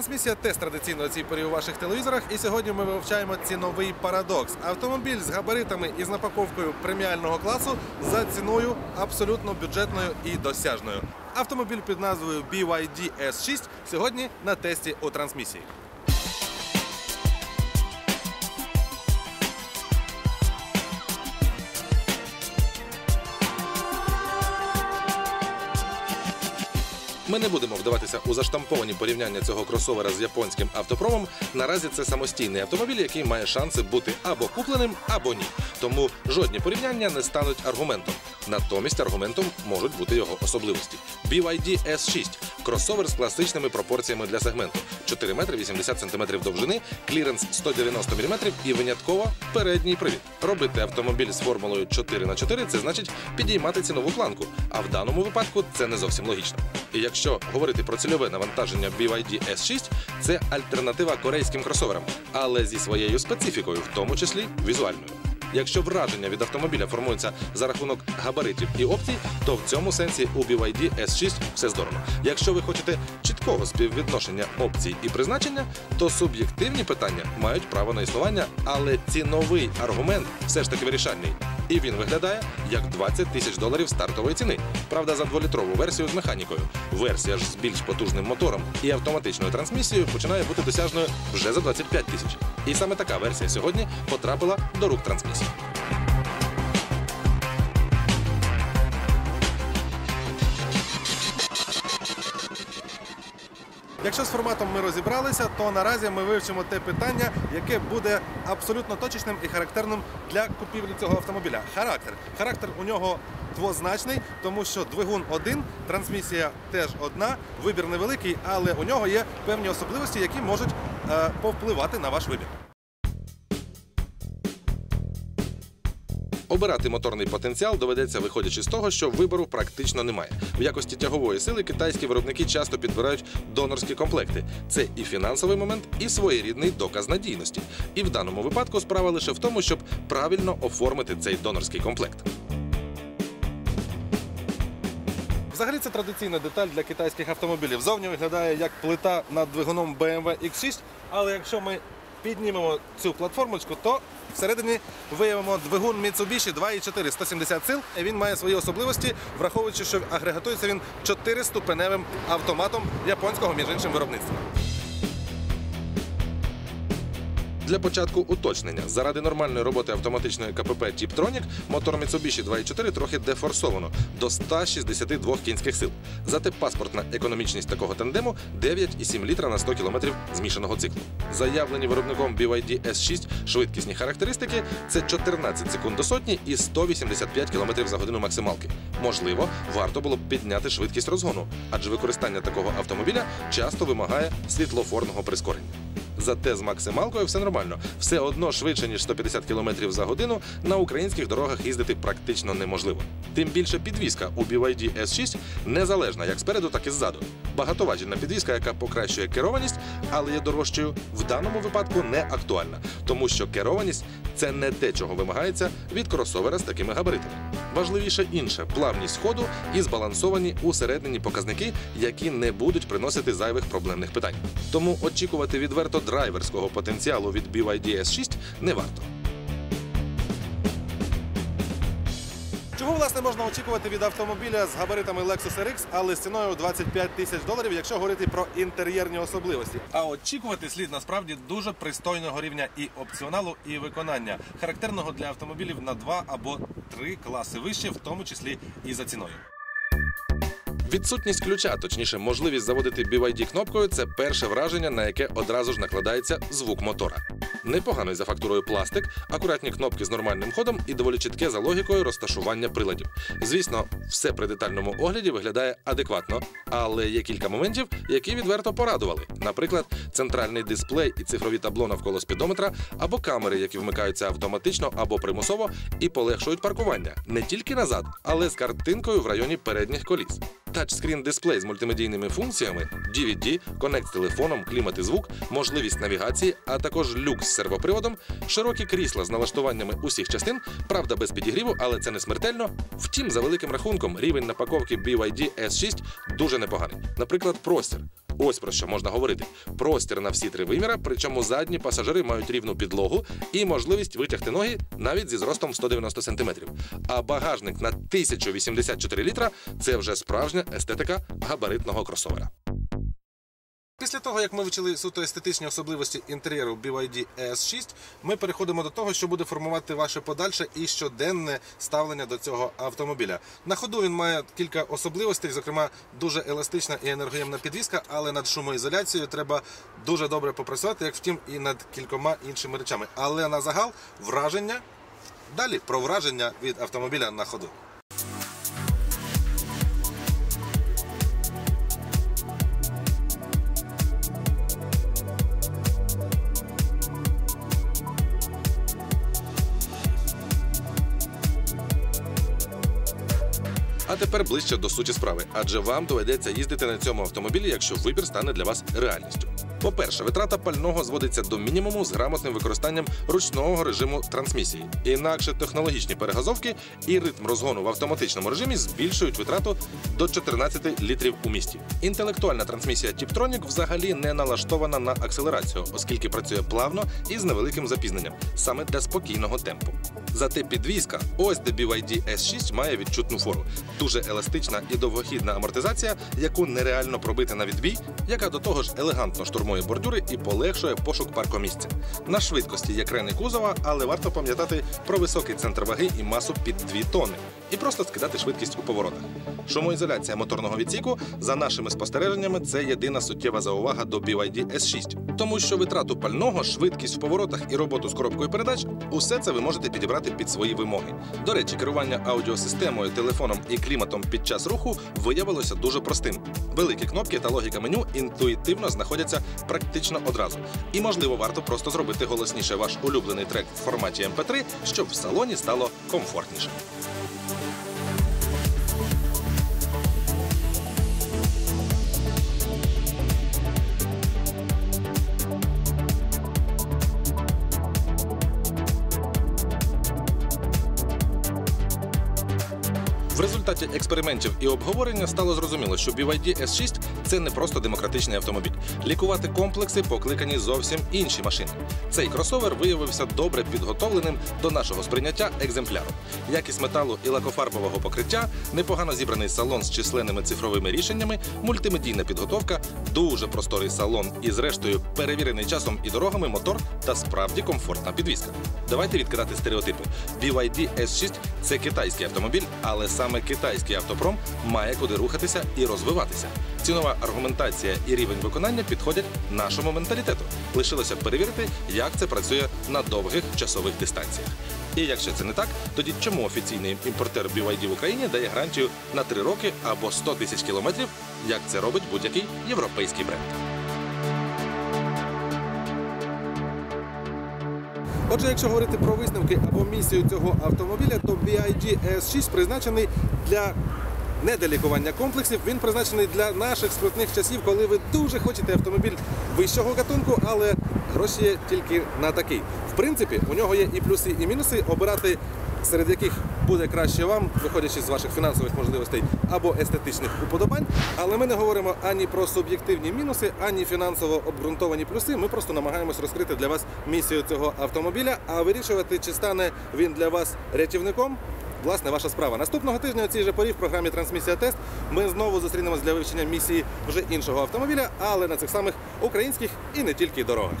Укртрансмісія теж традиційно оціпорі у ваших телевізорах. І сьогодні ми вивчаємо ціновий парадокс. Автомобіль з габаритами і з напаковкою преміального класу за ціною абсолютно бюджетною і досяжною. Автомобіль під назвою BYD S6 сьогодні на тесті у трансмісії. Ми не будемо вдаватися у заштамповані порівняння цього кросовера з японським автопромом. Наразі це самостійний автомобіль, який має шанси бути або купленим, або ні. Тому жодні порівняння не стануть аргументом. Натомість аргументом можуть бути його особливості. BYD S6 – кросовер з класичними пропорціями для сегменту: 4 метри 80 сантиметрів довжини, кліренс 190 мм і винятково передній привід. Робити автомобіль з формулою 4 на 4 це значить підіймати цінову планку. А в даному випадку це не зовсім логічно. І якщо говорити про цільове навантаження BYD S6, це альтернатива корейським кросоверам, але зі своєю специфікою, в тому числі візуальною. Якщо враження від автомобіля формується за рахунок габаритів і опцій, то в цьому сенсі у BYD S6 все здорово. Якщо ви хочете чіткого співвідношення опцій і призначення, то суб'єктивні питання мають право на існування, але ціновий аргумент все ж таки вирішальний. І він виглядає як 20 тисяч доларів стартової ціни. Правда, за дволітрову версію з механікою. Версія ж з більш потужним мотором і автоматичною трансмісією починає бути досяжною вже за 25 тисяч. І саме така версія сьогодні потрапила до рук трансмісії. Якщо з форматом ми розібралися, то наразі ми вивчимо те питання, яке буде абсолютно точечним і характерним для купівлі цього автомобіля. Характер. Характер у нього двозначний, тому що двигун один, трансмісія теж одна, вибір невеликий, але у нього є певні особливості, які можуть е, повпливати на ваш вибір. Обирати моторний потенціал доведеться виходячи з того, що вибору практично немає. В якості тягової сили китайські виробники часто підбирають донорські комплекти. Це і фінансовий момент, і своєрідний доказ надійності. І в даному випадку справа лише в тому, щоб правильно оформити цей донорський комплект. Взагалі це традиційна деталь для китайських автомобілів. Зовні виглядає як плита над двигуном BMW X6, але якщо ми піднімемо цю платформочку, то всередині виявимо двигун Mitsubishi 2.4 170 сил. Він має свої особливості, враховуючи, що агрегатується він 4-ступеневим автоматом японського між іншим виробництва. Для початку уточнення. Заради нормальної роботи автоматичної КПП Tiptronic мотор Mitsubishi 2.4 трохи дефорсовано до 162 кінських сил. Зате паспортна економічність такого тандему 9,7 літра на 100 км змішаного циклу. Заявлені виробником BYD S6 швидкісні характеристики це 14 секунд до сотні і 185 км за годину максималки. Можливо, варто було б підняти швидкість розгону, адже використання такого автомобіля часто вимагає світлофорного прискорення. Зате з максималкою все нормально. Все одно швидше, ніж 150 км за годину на українських дорогах їздити практично неможливо. Тим більше підвізка у BYD S6 незалежна як спереду, так і ззаду. Багатоважільна підвізка, яка покращує керованість, але є дорожчою, в даному випадку не актуальна, тому що керованість це не те, чого вимагається від кросовера з такими габаритами. Важливіше інше плавність ходу і збалансовані усередині показники, які не будуть приносити зайвих проблемних питань. Тому очікувати відверто драйверського потенціалу від BYD S6 не варто. Чого власне можна очікувати від автомобіля з габаритами Lexus RX, але з ціною 25 тисяч доларів, якщо говорити про інтер'єрні особливості? А очікувати слід насправді дуже пристойного рівня і опціоналу, і виконання, характерного для автомобілів на два або три класи вище, в тому числі і за ціною. Відсутність ключа, точніше, можливість заводити BYD кнопкою це перше враження, на яке одразу ж накладається звук мотора. Непоганий за фактурою пластик, акуратні кнопки з нормальним ходом і доволі чітке за логікою розташування приладів. Звісно, все при детальному огляді виглядає адекватно, але є кілька моментів, які відверто порадували. Наприклад, центральний дисплей і цифрові табло навколо спідометра, або камери, які вмикаються автоматично або примусово і полегшують паркування не тільки назад, але з картинкою в районі передніх коліс. Тачскрін дисплей з мультимедійними функціями, DVD, конект з телефоном, клімат і звук, можливість навігації, а також люк сервоприводом, широкі крісла з налаштуваннями усіх частин, правда без підігріву, але це не смертельно. Втім, за великим рахунком, рівень напаковки BYD S6 дуже непоганий. Наприклад, простір. Ось про що можна говорити: простір на всі три виміра, причому задні пасажири мають рівну підлогу і можливість витягти ноги навіть зі зростом 190 см. А багажник на 1084 літра це вже справжня естетика габаритного кросовера. Після того, як ми вивчили суто естетичні особливості інтер'єру BYD ES6, ми переходимо до того, що буде формувати ваше подальше і щоденне ставлення до цього автомобіля. На ходу він має кілька особливостей, зокрема, дуже еластична і енергоємна підвізка, але над шумоізоляцією треба дуже добре попрацювати, як втім, і над кількома іншими речами. Але на загал враження далі про враження від автомобіля на ходу. Тепер ближче до суті справи, адже вам доведеться їздити на цьому автомобілі, якщо вибір стане для вас реальністю. По-перше, витрата пального зводиться до мінімуму з грамотним використанням ручного режиму трансмісії. Інакше технологічні перегазовки і ритм розгону в автоматичному режимі збільшують витрату до 14 літрів у місті. Інтелектуальна трансмісія Tiptronic взагалі не налаштована на акселерацію, оскільки працює плавно і з невеликим запізненням, саме для спокійного темпу. Зате підвізка, ось де BYD S6 має відчутну фору. Дуже еластична і довгохідна амортизація, яку нереально пробити на відбій, яка до того ж елегантно штурмує бордюри і полегшує пошук паркомісця. На швидкості є крени кузова, але варто пам'ятати про високий центр ваги і масу під 2 тонни. І просто скидати швидкість у поворотах. Шумоізоляція моторного відсіку, за нашими спостереженнями, це єдина суттєва заувага до BYD S6. Тому що витрату пального, швидкість в поворотах і роботу з коробкою передач усе це ви можете підібрати під свої вимоги. До речі, керування аудіосистемою, телефоном і кліматом під час руху виявилося дуже простим. Великі кнопки та логіка меню інтуїтивно знаходяться практично одразу. І можливо, варто просто зробити голосніше ваш улюблений трек в форматі MP3, щоб в салоні стало комфортніше. В результаті експериментів і обговорення стало зрозуміло, що BYD S6 – це не просто демократичний автомобіль. Лікувати комплекси покликані зовсім інші машини. Цей кросовер виявився добре підготовленим до нашого сприйняття екземпляру. Якість металу і лакофарбового покриття, непогано зібраний салон з численними цифровими рішеннями, мультимедійна підготовка, дуже просторий салон і, зрештою, перевірений часом і дорогами мотор та справді комфортна підвізка. Давайте відкидати стереотипи. BYD S6 – це китайський автомобіль, але саме китайський автопром має куди рухатися і розвиватися. Цінова аргументація і рівень виконання підходять нашому менталітету. Лишилося перевірити, як це працює на довгих часових дистанціях. І якщо це не так, тоді чому офіційний імпортер BYD в Україні дає гарантію на 3 роки або 100 тисяч кілометрів, як це робить будь-який європейський бренд? Отже, якщо говорити про висновки або місію цього автомобіля, то BID S6 призначений для не для лікування комплексів, він призначений для наших скрутних часів, коли ви дуже хочете автомобіль вищого гатунку, але гроші є тільки на такий. В принципі, у нього є і плюси, і мінуси, обирати серед яких буде краще вам, виходячи з ваших фінансових можливостей або естетичних уподобань. Але ми не говоримо ані про суб'єктивні мінуси, ані фінансово обґрунтовані плюси. Ми просто намагаємось розкрити для вас місію цього автомобіля, а вирішувати, чи стане він для вас рятівником. Власне, ваша справа. Наступного тижня у цій же порі в програмі Трансмісія Тест ми знову зустрінемось для вивчення місії вже іншого автомобіля, але на цих самих українських і не тільки дорогах.